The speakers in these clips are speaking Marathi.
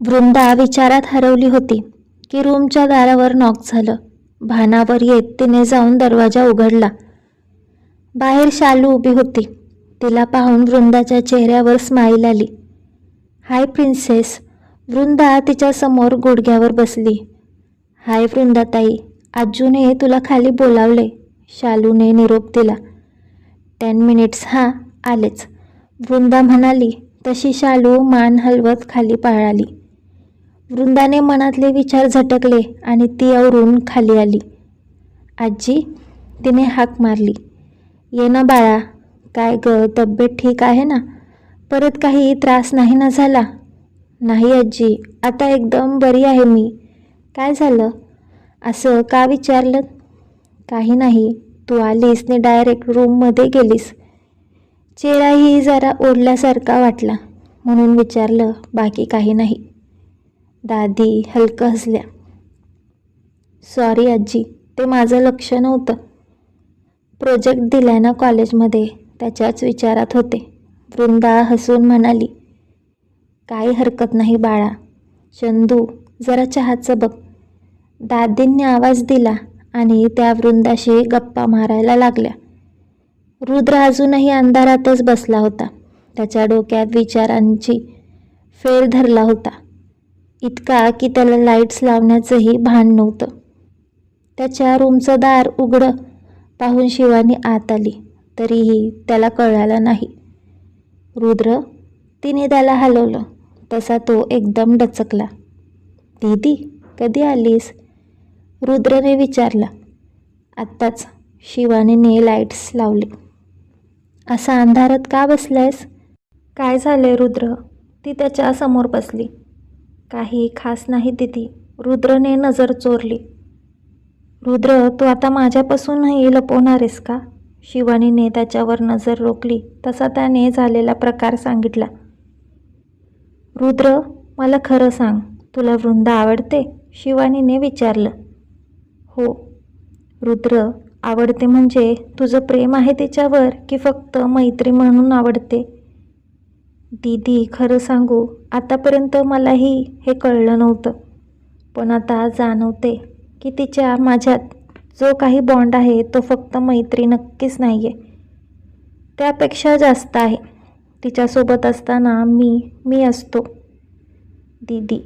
वृंदा विचारात हरवली होती की रूमच्या दारावर नॉक झालं. भानावर येत तिने जाऊन दरवाजा उघडला. बाहेर शालू उभी होती. तिला पाहून वृंदाच्या चेहऱ्यावर स्माईल आली. हाय प्रिन्सेस वृंदा तिच्यासमोर गुडघ्यावर बसली. हाय वृंदाताई आजूने तुला खाली बोलावले शालूने निरोप दिला. टेन मिनिट्स हां आलेच. वृंदा म्हणाली तशी शालू मान हलवत खाली पाळाली. वृंदाने मनातले विचार झटकले आणि ती आवरून खाली आली. आजी तिने हाक मारली. ये ना बाळा काय ग तब्येत ठीक आहे ना? परत काही त्रास नाही ना झाला? नाही आजी आता एकदम बरी आहे मी. काय झालं? असं का विचारलं? काही नाही तू आलीस ने डायरेक्ट रूममध्ये गेलीस. चेहराही जरा ओढल्यासारखा वाटला म्हणून विचारलं बाकी काही नाही. दादी हलकं हसल्या. सॉरी आजी. ते माझं लक्ष नव्हतं. प्रोजेक्ट दिलाय ना कॉलेजमध्ये त्याच्याच विचारात होते. वृंदा हसून म्हणाली काही हरकत नाही बाळा. चंदू जरा चहाचं बघ. दादींनी आवाज दिला आणि त्या वृंदाशी गप्पा मारायला लागल्या. रुद्र अजूनही अंधारातच बसला होता. त्याच्या डोक्यात विचारांची फेर धरला होता. इतका की त्याला लाईट्स लावण्याचंही भान नव्हतं. त्याच्या रूमचं दार उघडं पाहून शिवानी आत आली. तरीही त्याला कळालं नाही. रुद्र तिने त्याला हलवलं. तसा तो एकदम डचकला. दीदी कधी आलीस? रुद्रने विचारला. आत्ताच शिवानीने लाईट्स लावले. असा अंधारात का बसलायस? काय झालंय रुद्र? ती त्याच्यासमोर बसली. काही खास नाही दिदी. रुद्रने नजर चोरली. रुद्र तू आता माझ्यापासूनही लपवणार आहेस का? शिवानीने त्याच्यावर नजर रोखली. तसा त्याने झालेला प्रकार सांगितला. रुद्र मला खरं सांग तुला वृंदा आवडते? शिवानीने विचारलं. हो. रुद्र आवडते म्हणजे तुझं प्रेम आहे तिच्यावर की फक्त मैत्री म्हणून आवडते? दीदी खरं सांगू आतापर्यंत मलाही हे कळलं नव्हतं. पण आता जाणवते की तिच्या माझ्यात जो काही बॉन्ड आहे तो फक्त मैत्री नक्कीच नाही आहे त्यापेक्षा जास्त आहे. तिच्यासोबत असताना मी मी असतो. दीदी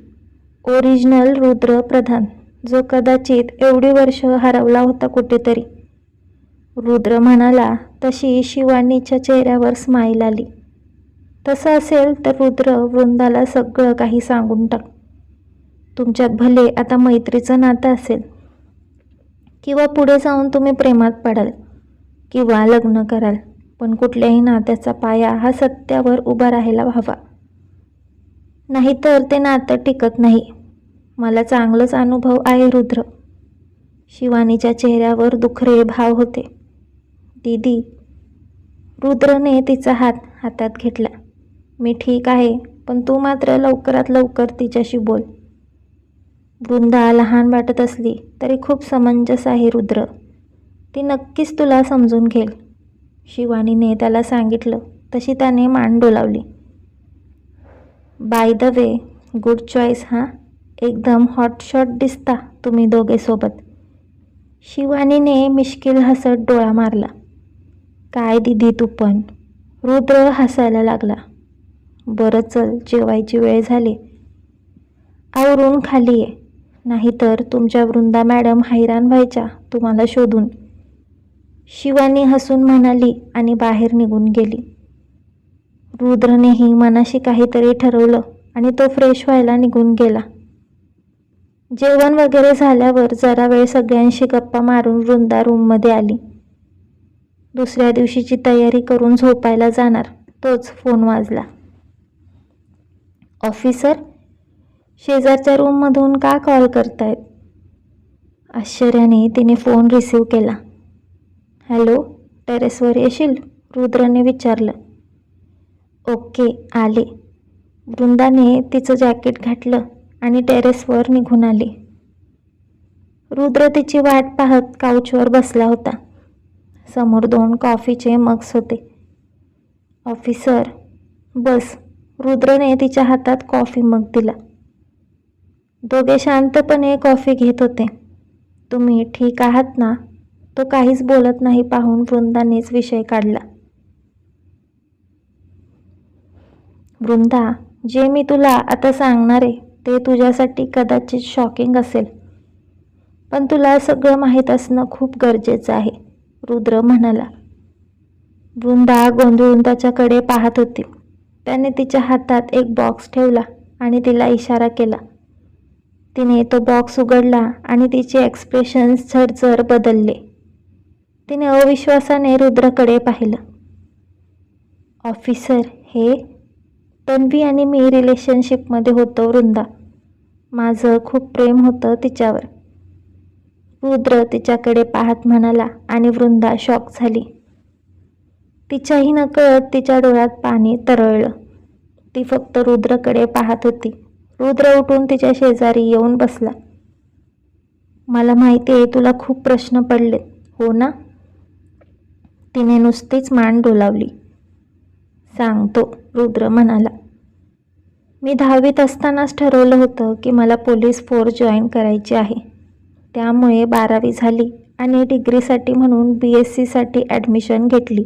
ओरिजिनल रुद्र प्रधान जो कदाचित एवढी वर्ष हरवला होता कुठेतरी. रुद्र म्हणाला तशी शिवानीच्या चेहऱ्यावर स्माईल आली. तसं असेल तर रुद्र वृंदाला सगळं काही सांगून टाक. तुमच्यात भले आता मैत्रीचं नातं असेल किंवा पुढे जाऊन तुम्ही प्रेमात पडाल किंवा लग्न कराल पण कुठल्याही नात्याचा पाया हा सत्यावर उभा राहायला हवा. नाहीतर ते नातं टिकत नाही. मला चांगलंच अनुभव आहे रुद्र. शिवानीच्या चेहऱ्यावर दुखरे भाव होते. दीदी रुद्रने तिचा हात हातात घेतला. मी ठीक आहे पण तू मात्र लवकरात लवकर तिच्याशी बोल. वृंदा लहान वाटत असली तरी खूप समंजस आहे रुद्र. ती नक्कीच तुला समजून घेईल. शिवानीने त्याला सांगितलं तशी त्याने मान डोलावली. By the way good choice हां? एकदम हॉटशॉट दिसता तुम्ही दोघे सोबत. शिवानीने मिश्किल हसत डोळा मारला. काय दिदी तू पण? रुद्र हसायला लागला. बरं चल जेवायची वेळ झाली. आवरून खाली ये. नाहीतर तुमच्या वृंदा मॅडम हैराण व्हायच्या तुम्हाला शोधून. शिवानी हसून म्हणाली आणि बाहेर निघून गेली. रुद्रनेही मनाशी काहीतरी ठरवलं आणि तो फ्रेश व्हायला निघून गेला. जेवण वगैरे झाल्यावर जरा वेळ सगळ्यांशी गप्पा मारून वृंदा रूममध्ये आली. दुसऱ्या दिवशीची तयारी करून झोपायला जाणार तोच फोन वाजला. ऑफिसर शेजारच्या रूममधून का कॉल करतायत? आश्चर्याने तिने फोन रिसीव केला. हॅलो टेरेसवर येशील? रुद्रने विचारलं. ओके आले. वृंदाने तिचं जॅकेट घातलं आणि टेरेसवर निघून आली. रुद्र तिची वाट पाहत काउचवर बसला होता. समोर दोन कॉफीचे मग्स होते. ऑफिसर बस. रुद्रने तिच्या हातात कॉफी मग दिला. दोघे शांतपणे कॉफी घेत होते. तुम्ही ठीक आहात ना? तो काहीच बोलत नाही पाहून वृंदानेच विषय काढला. वृंदा जे मी तुला आता सांगणार आहे ते तुझ्यासाठी कदाचित शॉकिंग असेल. पण तुला सगळं माहीत असणं खूप गरजेचं आहे रुद्र म्हणाला. वृंदा गोंधळून त्याच्याकडे पाहत होती. त्याने तिच्या हातात एक बॉक्स ठेवला आणि तिला इशारा केला. तिने तो बॉक्स उघडला आणि तिचे एक्सप्रेशन्स झरझर बदलले. तिने अविश्वासाने रुद्रकडे पाहिलं. ऑफिसर हे तन्वी आणि मी रिलेशनशिपमध्ये होतो वृंदा. माझं खूप प्रेम होतं तिच्यावर. रुद्र तिच्याकडे पाहत म्हणाला आणि वृंदा शॉक झाली. तिच्याही नकळत तिच्या डोळ्यात पाणी तरळलं. ती फक्त रुद्रकडे पाहत होती. रुद्र उठून तिच्या शेजारी येऊन बसला. मला माहिती आहे तुला खूप प्रश्न पडले. हो ना? तिने नुसतीच मान डोलावली. सांगतो रुद्र म्हणाला. मी दहावीत असतानाच ठरवलं होतं की मला पोलीस फोर्स जॉईन करायची आहे. त्यामुळे बारावी झाली आणि डिग्रीसाठी म्हणून बी एस सीसाठी ॲडमिशन घेतली.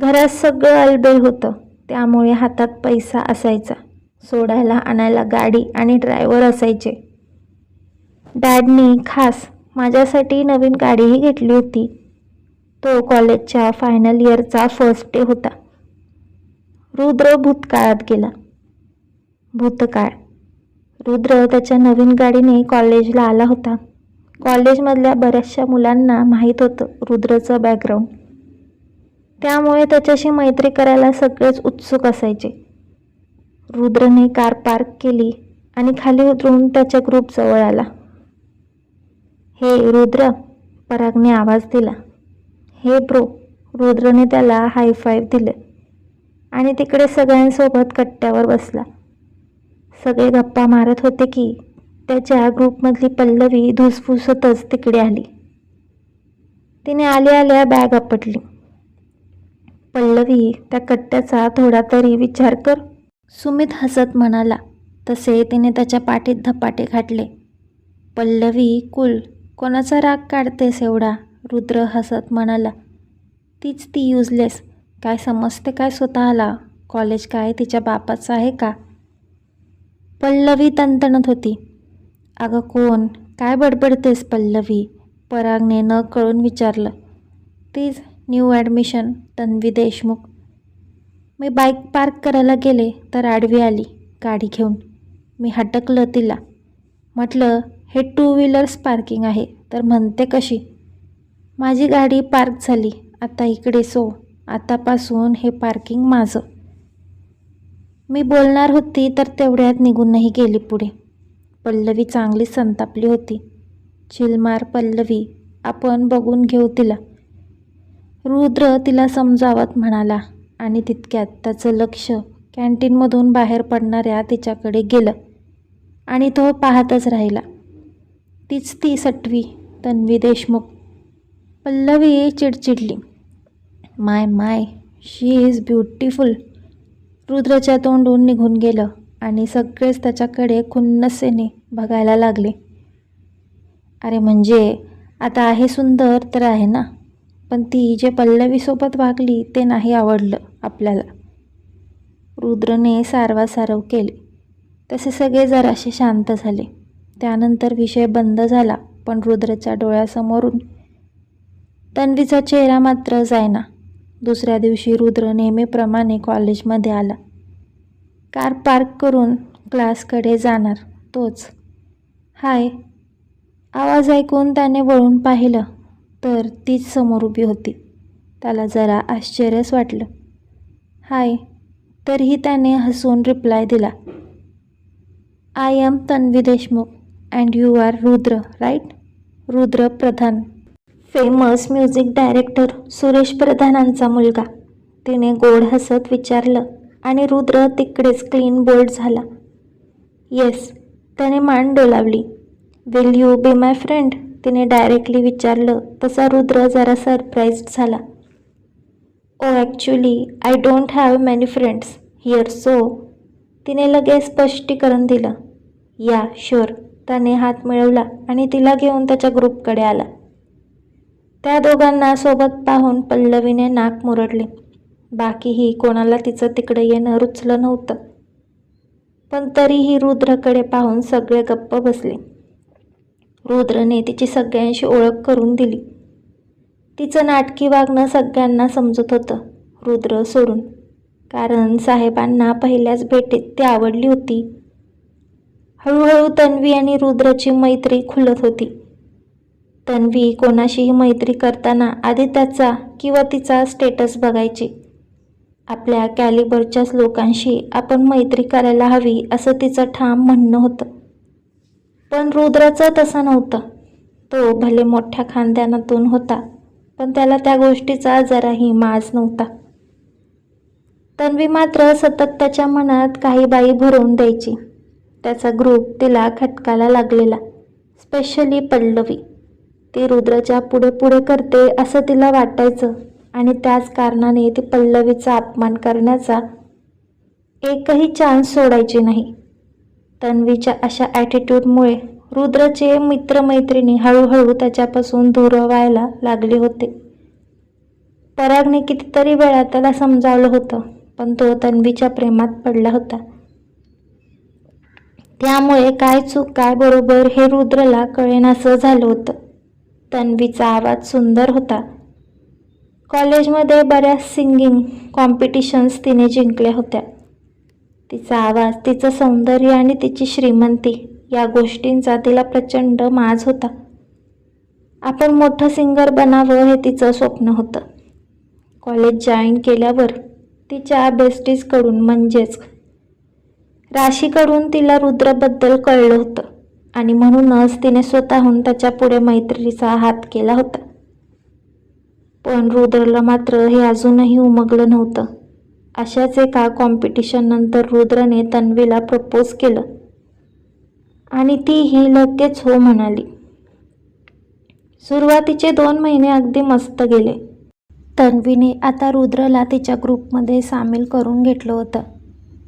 घरात सगळं अलबेल होतं. त्यामुळे हातात पैसा असायचा. सोडायला आणायला गाडी आणि ड्रायव्हर असायचे. डॅडनी खास माझ्यासाठी नवीन गाडीही घेतली होती. तो कॉलेजच्या फायनल इयरचा फर्स्ट डे होता. रुद्र भूतकाळात गेला. भूतकाळ. रुद्र त्याच्या नवीन गाडीने कॉलेजला आला होता. कॉलेजमधल्या बऱ्याचशा मुलांना माहीत होतं रुद्रचं बॅकग्राऊंड त्यामुळे त्याच्याशी मैत्री करायला सगळेच उत्सुक असायचे. रुद्रने कार पार्क केली आणि खाली उतरून त्याच्या ग्रुपजवळ आला. हे रुद्र परागने आवाज दिला. हे ब्रो रुद्रने त्याला हाय फाईव्ह दिले आणि तिकडे सगळ्यांसोबत कट्ट्यावर बसला. सगळे गप्पा मारत होते की त्याच्या ग्रुपमधली पल्लवी धुसफुसतच तिकडे आली. तिने आल्या आल्या बॅग आपटली. पल्लवी त्या कट्ट्याचा थोडा तरी विचार कर. सुमित हसत म्हणाला. तसे तिने त्याच्या पाठीत धपाटे घातले. पल्लवी कुल कोणाचा राग काढतेस एवढा? रुद्र हसत म्हणाला. तीच ती युजलेस काय समजते काय स्वतःला? कॉलेज काय तिच्या बापाचं आहे का? पल्लवी तणतणत होती. अगं कोण? काय बडबडतेस पल्लवी? परागने न कळून विचारलं. तीच न्यू ॲडमिशन तन्वी देशमुख. मी बाईक पार्क करायला गेले तर आडवी आली गाडी घेऊन. मी हटकलं तिला. म्हटलं हे टू व्हीलर्स पार्किंग आहे. तर म्हणते कशी? माझी गाडी पार्क झाली. आता इकडे सो. आतापासून हे पार्किंग माझं. मी बोलणार होती तर तेवढ्यात निघूनही गेली पुढे. पल्लवी चांगली संतापली होती. चिलमार पल्लवी आपण बघून घेऊ तिला. रुद्र तिला समजावत म्हणाला आणि तितक्यात त्याचं लक्ष कॅन्टीनमधून बाहेर पडणाऱ्या तिच्याकडे गेलं आणि तो पाहतच राहिला. तीच ती सटवी Tanvi Deshmukh. Pallavi चिडचिडली. My my she is beautiful रुद्रच्या तोंडून निघून गेलं आणि सगळेच त्याच्याकडे खुन्नसेने बघायला लागले. अरे म्हणजे आता आहे सुंदर तर आहे ना? पण ती जे पल्लवीसोबत वागली ते नाही आवडलं आपल्याला. रुद्रने सारवासारव केले. तसे सगळे जरासे शांत झाले. त्यानंतर विषय बंद झाला पण रुद्रच्या डोळ्यासमोरून तन्वीचा चेहरा मात्र जायना दुसऱ्या दिवशी रुद्र नेहमीप्रमाणे कॉलेजमध्ये आला. कार पार्क करून क्लासकडे जाणार तोच. हाय आवाज ऐकून त्याने वळून पाहिलं. तर तीच समोर उभी होती. त्याला जरा आश्चर्यच वाटलं. हाय. तरीही त्याने हसून रिप्लाय दिला. I am Tanvi Deshmukh and you are Rudra right Rudra Pradhan. Famous music director Suresh प्रधानांचा मुलगा. तिने गोड हसत विचारलं आणि रुद्र तिकडेच क्लीन बोल्ड झाला. येस त्याने मान डोलावली. Will you be my friend तिने डायरेक्टली विचारलं तसा रुद्र जरा सरप्राईज झाला. ओ actually I don't have many friends here so तिने लगेच स्पष्टीकरण दिलं. या शुअर त्याने हात मिळवला आणि तिला घेऊन त्याच्या ग्रुपकडे आला. त्या दोघांना सोबत पाहून पल्लवीने नाक मुरडले. बाकीही कोणाला तिचं तिकडे येणं रुचलं नव्हतं. पण तरीही रुद्रकडे पाहून सगळे गप्प बसले. रुद्रने तिची सगळ्यांशी ओळख करून दिली. तिचं नाटकी वागणं सगळ्यांना समजत होतं रुद्र सोडून. कारण साहेबांना पहिल्याच भेटीत ती आवडली होती. हळूहळू तन्वी आणि रुद्रची मैत्री खुलत होती. तन्वी कोणाशीही मैत्री करताना आधी त्याचा किंवा तिचा स्टेटस बघायची. आपल्या कॅलिबरच्याच लोकांशी आपण मैत्री करायला हवी असं तिचं ठाम म्हणणं होतं. पण रुद्राचा तसं नव्हतं. तो भले मोठ्या खानदानातून होता पण त्याला त्या गोष्टीचा जराही माज नव्हता. तन्वी मात्र सतत त्याच्या मनात काही बाई भरवून द्यायची. त्याचा ग्रुप तिला खटकाला लागलेला स्पेशली पल्लवी. ती रुद्राच्या पुढे पुढे करते असं तिला वाटायचं आणि त्याच कारणाने ती पल्लवीचा अपमान करण्याचा एकही चान्स सोडायची नाही. तन्वीच्या अशा ॲटिट्यूडमुळे रुद्रचे मित्रमैत्रिणी हळूहळू त्याच्यापासून दूर व्हायला लागले होते. परागने कितीतरी वेळा त्याला समजावलं होतं पण तो तन्वीच्या प्रेमात पडला होता. त्यामुळे काय चूक काय बरोबर हे रुद्रला कळेनासं झालं होतं. तन्वीचा आवाज सुंदर होता. कॉलेजमध्ये बऱ्याच सिंगिंग कॉम्पिटिशन्स तिने जिंकल्या होत्या. तिचा आवाज तिचं सौंदर्य आणि तिची श्रीमंती या गोष्टींचा तिला प्रचंड माज होता. आपण मोठं सिंगर बनावं हे तिचं स्वप्न होतं. कॉलेज जॉईन केल्यावर तिच्या बेस्टीजकडून म्हणजेच राशीकडून तिला रुद्रबद्दल कळलं होतं आणि म्हणूनच तिने स्वतःहून त्याच्या पुढे मैत्रीचा हात केला होता. पण रुद्रला मात्र हे अजूनही उमगलं नव्हतं. अशाच एका कॉम्पिटिशननंतर रुद्रने तन्वीला प्रपोज केलं. आणि तीही लगेच हो म्हणाली. सुरुवातीचे दोन महिने अगदी मस्त गेले. तन्वीने आता रुद्रला तिच्या ग्रुपमध्ये सामील करून घेतलं होतं.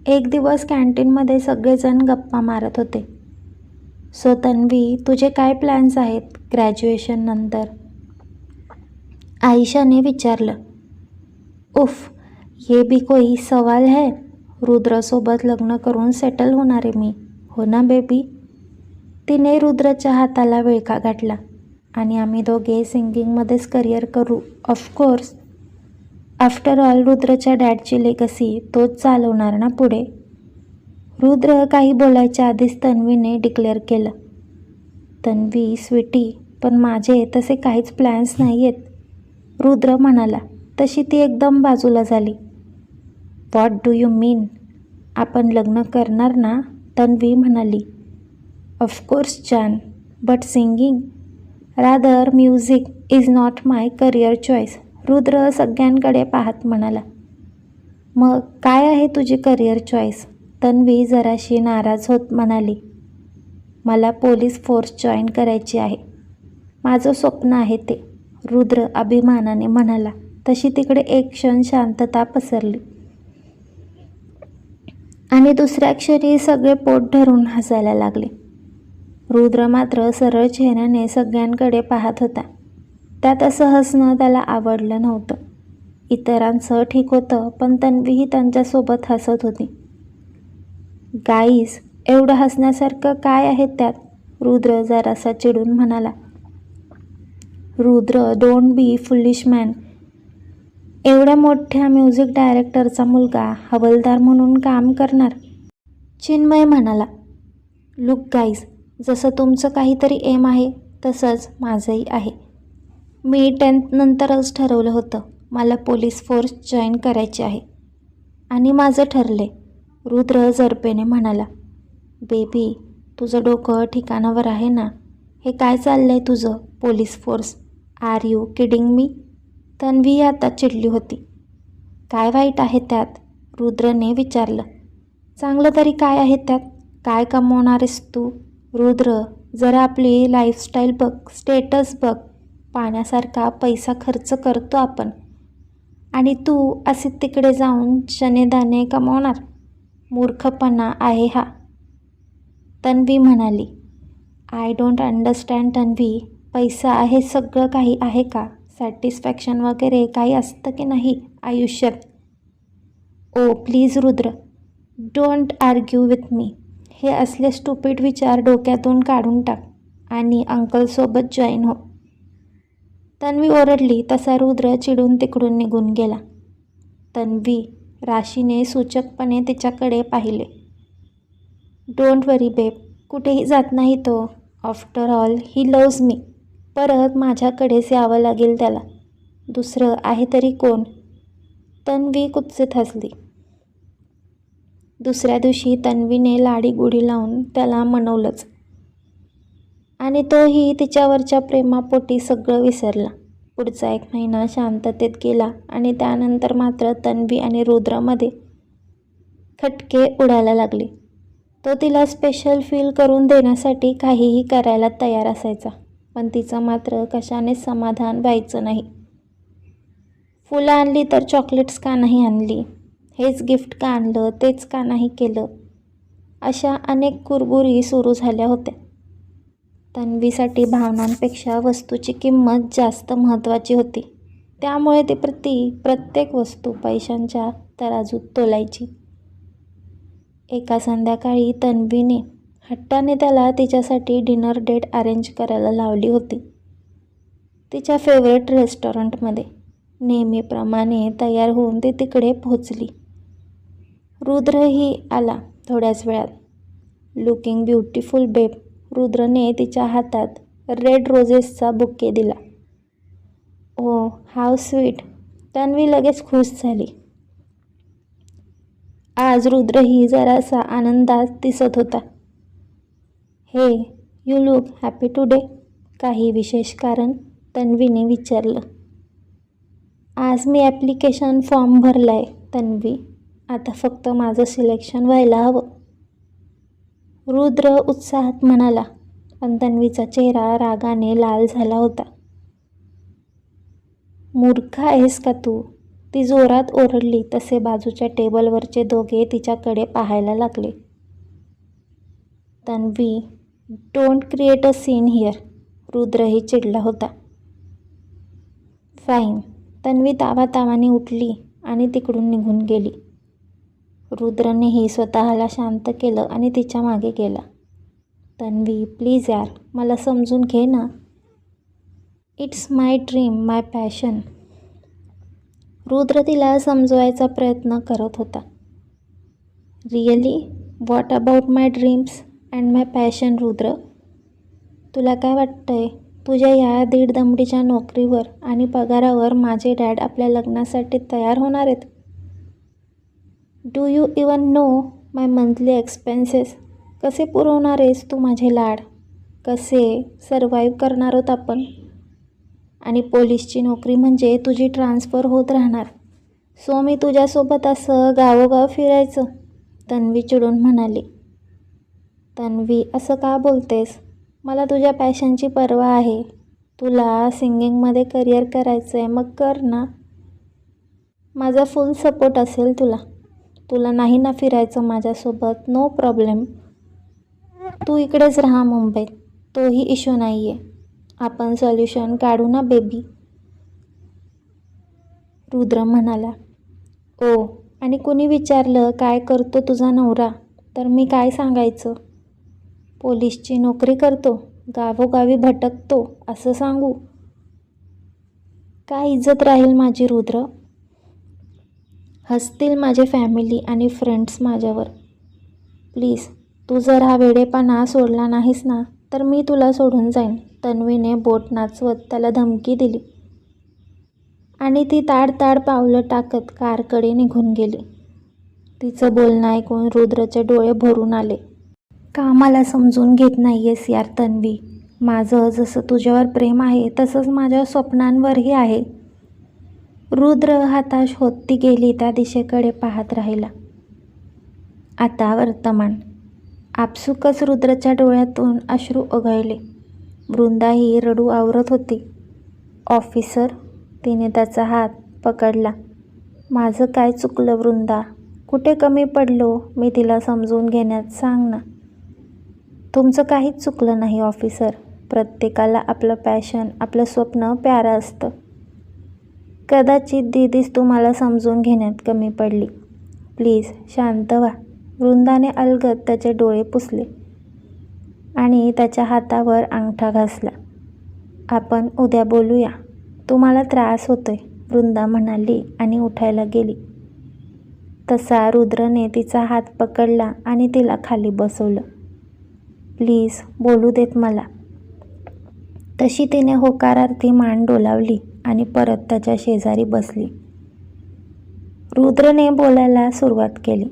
एक दिवस कॅन्टीनमध्ये सगळेजण गप्पा मारत होते. सो तन्वी तुझे काय प्लॅन्स आहेत ग्रॅज्युएशननंतर आयशाने विचारलं. उफ ये भी कोई सवाल है? रुद्रसोबत लग्न करून सेटल होणार आहे मी. हो ना बेबी तिने रुद्रच्या हाताला विळखा गाठला आणि आम्ही दोघे सिंगिंगमध्येच करिअर करू. ऑफकोर्स आफ्टर ऑल रुद्रच्या डॅडची लेगसी तोच चालवणार ना पुढे? रुद्र काही बोलायच्या आधीच तन्वीने डिक्लेअर केलं. तन्वी स्वीटी पण माझे तसे काहीच प्लॅन्स नाही आहेत रुद्र म्हणाला. तशी ती एकदम बाजूला झाली. व्हॉट डू यू मीन आपण लग्न करणार ना? तन्वी म्हणाली. ऑफकोर्स छान but singing rather music is not my career choice Rudra सगळ्यांकडे पाहत म्हणाला. मग काय आहे तुझी करिअर चॉईस तन्वी जराशी नाराज होत म्हणाली. मला पोलीस फोर्स जॉईन करायची आहे. माझं स्वप्न आहे ते रुद्र अभिमानाने म्हणाला. तशी तिकडे एक क्षण शांतता पसरली. आणि दुसऱ्या क्षणी सगळे पोट धरून हसायला लागले. रुद्र मात्र सरळ चेहऱ्याने सगळ्यांकडे पाहत होता. त्यात असं हसणं त्याला आवडलं नव्हतं. इतरांचं ठीक होतं पण तन्वीही त्यांच्यासोबत हसत होती. गाईस एवढं हसण्यासारखं काय आहे त्यात? रुद्र जरासा चिडून म्हणाला. Rudra don't be foolish man एवढ्या मोठ्या म्युझिक डायरेक्टरचा मुलगा हवलदार म्हणून काम करणार? चिन्मय म्हणाला लुक गाईज जसं तुमचं काहीतरी एम आहे तसंच माझंही आहे. मी टेन्थ नंतरच ठरवलं होतं मला पोलीस फोर्स जॉईन करायची आहे. आणि माझं ठरले. रुद्र जरपेने म्हणाला बेबी तुझं डोकं ठिकाणावर आहे ना? हे काय चाललं आहे तुझं police force are you kidding मी तन्वी आता चिडली होती. काय वाईट आहे त्यात? रुद्रने विचारलं. चांगलं तरी काय आहे त्यात? काय कमवणारेस तू? रुद्र जरा आपली लाईफस्टाईल बघ स्टेटस बघ. पाण्यासारखा पैसा खर्च करतो आपण. आणि तू असे तिकडे जाऊन शनेदाने कमावणार? मूर्खपणा आहे हा. तन्वी म्हणाली. I don't understand Tanvi. पैसा आहे सगळं काही आहे का? सॅटिस्फॅक्शन वगैरे काही असतं की नाही? आयुष्यात oh oh, please Rudra. Don't argue with me हे असले स्टुपिड विचार डोक्यातून काढून टाक आणि अंकलसोबत जॉईन हो. तन्वी ओरडली तसा रुद्र चिडून तिकडून निघून गेला. तन्वी राशीने सूचकपणे तिच्याकडे पाहिले. डोंट वरी बेब कुठेही जात नाही तो. After all he loves me परत माझ्याकडेच यावं लागेल त्याला. दुसरं आहे तरी कोण? तन्वी कुत्सित हसली दुसऱ्या दिवशी तन्वीने लाडी गुढी लावून त्याला मनवलंच. आणि तोही तिच्यावरच्या प्रेमापोटी सगळं विसरला. पुढचा एक महिना शांततेत गेला आणि त्यानंतर मात्र तन्वी आणि रुद्रामध्ये खटके उडायला लागले. तो तिला स्पेशल फील करून देण्यासाठी काहीही करायला तयार असायचा. पण तिचं मात्र कशानेच समाधान व्हायचं नाही. फुलं आणली तर चॉकलेट्स का नाही आणली? हेच गिफ्ट का आणलं तेच का नाही केलं? अशा अनेक कुरबुरी सुरू झाल्या होत्या. तन्वीसाठी भावनांपेक्षा वस्तूची किंमत जास्त महत्त्वाची होती. त्यामुळे ती प्रति प्रत्येक वस्तू पैशांच्या तराजूत तोलायची. एका संध्याकाळी तन्वीने हट्टाने त्याला तिच्यासाठी डिनर डेट अरेंज करायला लावली होती. तिच्या फेवरेट रेस्टॉरंटमध्ये नेहमीप्रमाणे तयार होऊन ती तिकडे पोहोचली. रुद्रही आला थोड्याच वेळात. लुकिंग ब्युटिफुल बेब रुद्रने तिच्या हातात रेड रोजेसचा बुके दिला. ओ हाव स्वीट तन्वी लगेच खुश झाली. आज रुद्रही जरासा आनंदात दिसत होता. हे यू लुक हॅपी टुडे काही विशेष कारण तन्वीने विचारलं. आज मी ॲप्लिकेशन फॉर्म भरला आहे तन्वी. आता फक्त माझं सिलेक्शन व्हायला हवं. रुद्र उत्साहात म्हणाला पण तन्वीचा चेहरा रागाने लाल झाला होता. मूर्ख आहेस का तू? ती जोरात ओरडली तसे बाजूच्या टेबलवरचे दोघे तिच्याकडे पाहायला लागले. Tanvi don't create a scene here रुद्रही चिडला होता. फाईन तन्वी तावातावाने उठली आणि तिकडून निघून गेली. रुद्रनेही स्वतःला शांत केलं आणि तिच्यामागे गेला. तन्वी प्लीज यार मला समजून घे ना. It's my dream my passion Rudra तिला समजवायचा प्रयत्न करत होता. Really what about my dreams and my passion Rudra तुला काय वाटतंय? तुझ्या या दीड दमडीच्या नोकरीवर आणि पगारावर माझे डॅड आपल्या लग्नासाठी तयार होणार आहेत? Do you even know my monthly expenses कसे पुरवणार आहेस तू माझे लाड? कसे सर्वाईव्ह करणार आहोत आपण? आणि पोलीसची नोकरी म्हणजे तुझी ट्रान्सफर होत राहणार. सो मी तुझ्यासोबत असं गावोगाव फिरायचं तन्वी चिडून म्हणाली. तन्वी असं का बोलतेस? मला तुझ्या पॅशनची पर्वा आहे. तुला सिंगिंगमध्ये करिअर करायचं आहे मग कर ना. माझा फुल सपोर्ट असेल तुला. तुला नाही ना फिरायचं माझ्यासोबत नो प्रॉब्लेम. तू इकडेच राहा मुंबईत तोही इश्यू नाही आहे आपण सोल्युशन काढू ना बेबी रुद्र म्हणाला. ओ आणि कुणी विचारलं काय करतो तुझा नवरा? तर मी काय सांगायचं? पोलीसची नोकरी करतो गावोगावी भटकतो असं सांगू. काय इज्जत राहील माझी रुद्र? हसतील माझे फॅमिली आणि फ्रेंड्स माझ्यावर. प्लीज तू जर हा वेडेपणा सोडला नाहीस ना तर मी तुला सोडून जाईन. तन्वीने बोट नाचवत त्याला धमकी दिली. आणि ती ताड ताड पावलं टाकत कारकडे निघून गेली. तिचं बोलणं ऐकून रुद्रचे डोळे भरून आले. का मला समजून घेत नाही आहेस यार तन्वी? माझं जसं तुझ्यावर प्रेम आहे तसंच माझ्या स्वप्नांवरही आहे. रुद्र हाताश होत ती गेली त्या दिशेकडे पाहत राहिला. आता वर्तमान. आपसुकच रुद्रच्या डोळ्यातून अश्रू ओघळले. वृंदाही रडू आवरत होती. ऑफिसर तिने त्याचा हात पकडला. माझं काय चुकलं वृंदा? कुठे कमी पडलो? मी तिला समजून घेण्यात सांग ना. तुमचं काहीच चुकलं नाही ऑफिसर प्रत्येकाला आपलं पॅशन आपलं स्वप्न प्यारं असतं. कदाचित दीदीच तुम्हाला समजून घेण्यात कमी पडली. प्लीज शांत व्हा. वृंदाने अलगद त्याचे डोळे पुसले आणि त्याच्या हातावर अंगठा घासला. आपण उद्या बोलूया. तुम्हाला त्रास होतोय वृंदा म्हणाली आणि उठायला गेली. तसा रुद्रने तिचा हात पकडला आणि तिला खाली बसवलं. प्लीज बोलू देत मला. तशी तिने होकारार्थी मान डोलावली आणि परत त्याच्या शेजारी बसली. रुद्रने बोलायला सुरुवात केली.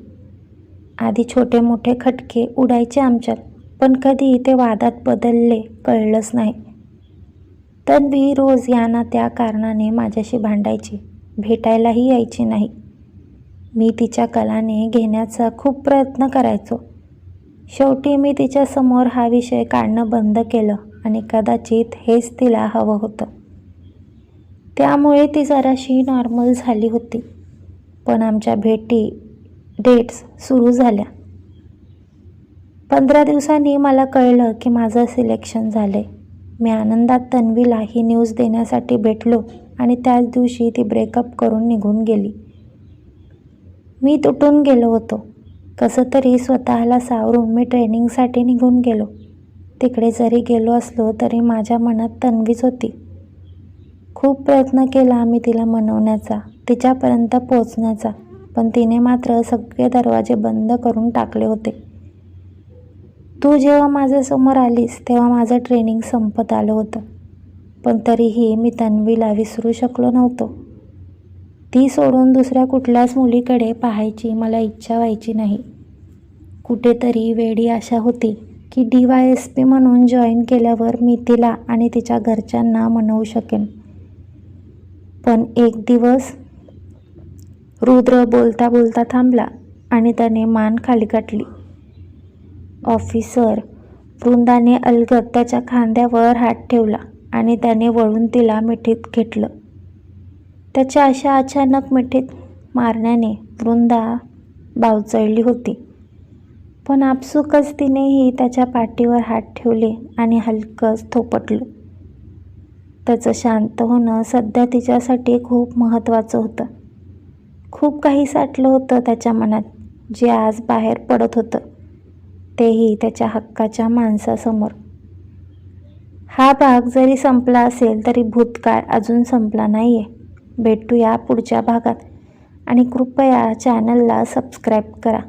आधी छोटे मोठे खटके उडायचे आमच्यात पण कधी ते वादात बदलले कळलंच नाही. तन्वी रोज यांना त्या कारणाने माझ्याशी भांडायची भेटायलाही यायची नाही. मी तिच्या कलाने घेण्याचा खूप प्रयत्न करायचो. शेवटी मी तिच्यासमोर हा विषय काढणं बंद केलं आणि कदाचित हेच तिला हवं होतं. त्यामुळे ती जराशी नॉर्मल झाली होती. पण आमच्या भेटी डेट्स सुरू झाल्या. पंधरा दिवसांनी मला कळलं की माझं सिलेक्शन झालं आहे मी आनंदात तन्वीला ही न्यूज देण्यासाठी भेटलो आणि त्याच दिवशी ती ब्रेकअप करून निघून गेली. मी तुटून गेलो होतो. कसं तरी स्वतःला सावरून मी ट्रेनिंगसाठी निघून गेलो. तिकडे जरी गेलो असलो तरी माझ्या मनात तन्वीच होती. खूप प्रयत्न केला मी तिला मनवण्याचा तिच्यापर्यंत पोचण्याचा पण तिने मात्र सगळे दरवाजे बंद करून टाकले होते. तू जेव्हा माझ्यासमोर आलीस तेव्हा माझं ट्रेनिंग संपत आलं होतं. पण तरीही मी तन्वीला विसरू शकलो नव्हतो. ती सोडून दुसऱ्या कुठल्याच मुलीकडे पाहायची मला इच्छा व्हायची नाही. कुठेतरी वेडी आशा होती की डी वाय एस पी म्हणून जॉईन केल्यावर मी तिला आणि तिच्या घरच्यांना मनवू शकेन. पण एक दिवस रुद्र बोलता बोलता थांबला आणि त्याने मान खाली काटली ऑफिसर वृंदाने अलगद त्याच्या खांद्यावर हात ठेवला आणि त्याने वळून तिला मिठीत घेतलं. त्याच्या अशा अचानक मिठीत मारण्याने वृंदा बावचळली होती. पण आपसुकच तिनेही त्याच्या पाठीवर हात ठेवले आणि हलकंच थोपटलं. त्याचं शांत होणं सध्या तिच्यासाठी खूप महत्त्वाचं होतं. खूप काही साठलं होतं त्याच्या मनात जे आज बाहेर पडत होतं. तेही त्याच्या हक्काच्या माणसासमोर. हा भाग जरी संपला असेल तरी भूतकाळ अजून संपला नाही आहे भेटूया पुढच्या भागात आणि कृपया चॅनलला सबस्क्राईब करा.